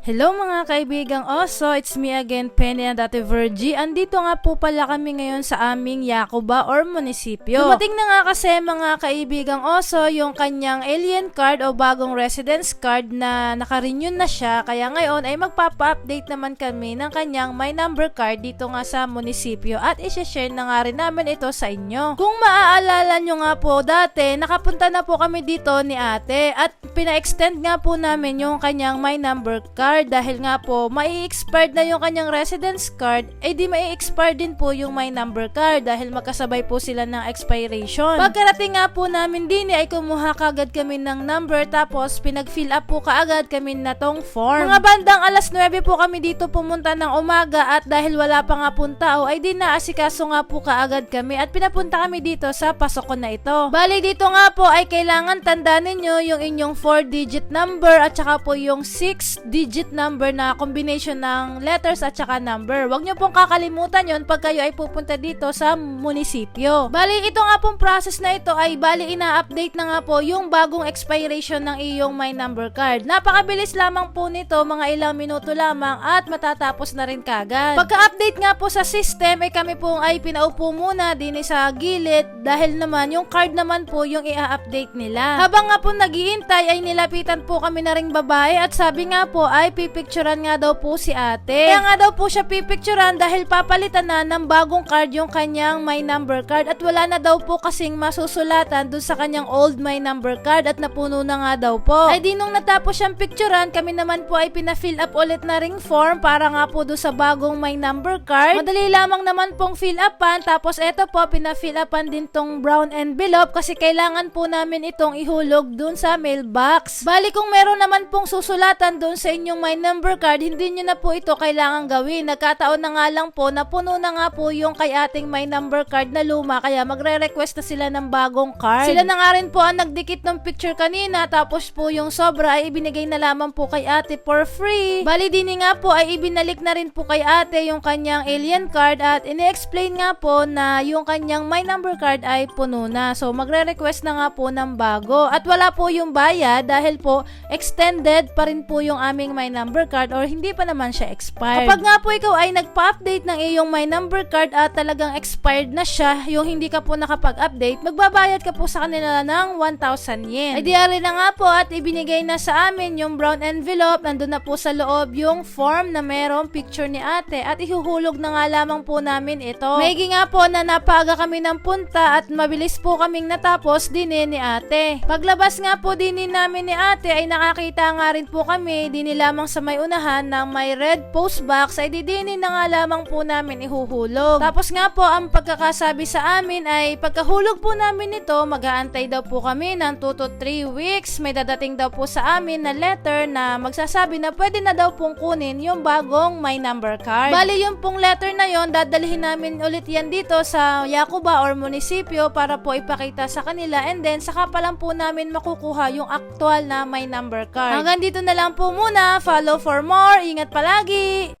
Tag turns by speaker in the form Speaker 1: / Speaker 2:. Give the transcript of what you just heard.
Speaker 1: Hello mga kaibigang Oso, it's me again, Penny and Dati Virgie. Andito nga po pala kami ngayon sa aming Yakuba or munisipyo. Dumating na nga kasi mga kaibigang Oso yung kanyang alien card o bagong residence card na naka-renew na siya. Kaya ngayon ay magpapa-update naman kami ng kanyang my number card dito nga sa munisipyo at isi-share na nga rin namin ito sa inyo. Kung maaalala nyo nga po dati, nakapunta na po kami dito ni ate at pina-extend nga po namin yung kanyang my number card dahil nga po mai-expired na yung kanyang residence card eh di mai-expire din po yung my number card dahil magkasabay po sila ng expiration. Pagkarating nga po namin din ay kumuha kagad kami ng number tapos pinag-fill up po kaagad kami na tong form. Mga bandang alas 9 po kami dito pumunta ng umaga at dahil wala pa nga pong tao ay di naasikaso nga po kaagad kami at pinapunta kami dito sa pasokon na ito. Bali dito nga po ay kailangan tandaan ninyo yung inyong 4-digit number at saka po yung 6-digit number na combination ng letters at saka number. Huwag nyo pong kakalimutan yon pag kayo ay pupunta dito sa munisipyo. Bali, ito nga pong process na ito ay bali ina-update na nga po yung bagong expiration ng iyong my number card. Napakabilis lamang po nito, mga ilang minuto lamang at matatapos na rin kagad. Pagka-update nga po sa system, ay kami pong ay pinaupo muna din sa gilid dahil naman yung card naman po yung i-update nila. Habang nga po nagiintay ay nilapitan po kami na ring babae at sabi nga po ay pipicturan nga daw po si ate. Kaya nga daw po siya pipicturan dahil papalitan na ng bagong card yung kanyang my number card at wala na daw po kasing masusulatan dun sa kanyang old my number card at napuno na nga daw po. Ay di nung natapos siyang picturan, kami naman po ay pina-fill up ulit na ring form para nga po dun sa bagong my number card. Madali lamang naman pong fill upan tapos eto po pina-fill upan din tong brown envelope kasi kailangan po namin itong ihulog dun sa mailbox. Bali kung meron naman pong susulatan dun sa inyong my number card, hindi nyo na po ito kailangan gawin. Nagkataon na nga lang po na puno na nga po yung kay ating my number card na luma kaya magre-request na sila ng bagong card. Sila na nga rin po ang nagdikit ng picture kanina tapos po yung sobra ay ibinigay na lamang po kay ate for free. Bali din nga po ay ibinalik na rin po kay ate yung kanyang alien card at ini-explain nga po na yung kanyang my number card ay puno na. So magre-request na nga po ng bago at wala po yung bayad dahil po extended pa rin po yung aming my number card or hindi pa naman siya expired. Kapag nga po ikaw ay nagpa-update ng iyong my number card at talagang expired na siya, yung hindi ka po nakapag-update, magbabayad ka po sa kanila ng 1,000 yen. Diary na nga po at ibinigay na sa amin yung brown envelope, nandun na po sa loob yung form na merong picture ni ate at ihuhulog na nga lamang po namin ito. Maigi nga po na napaga kami ng punta at mabilis po kaming natapos din ni ate. Paglabas nga po din namin ni ate ay nakakita nga rin po kami din lamang sa may unahan ng may red post box ay didinin na nga lamang po namin ihuhulog. Tapos nga po ang pagkakasabi sa amin ay pagkahulog po namin ito mag-aantay daw po kami ng 2 to 3 weeks. May dadating daw po sa amin na letter na magsasabi na pwede na daw pong kunin yung bagong my number card. Bali yung pong letter na yon dadalhin namin ulit yan dito sa Yakuba or munisipyo para po ipakita sa kanila and then saka pa lang po namin makukuha yung actual na my number card. Hanggang dito na lang po muna. Follow for more. Ingat palagi!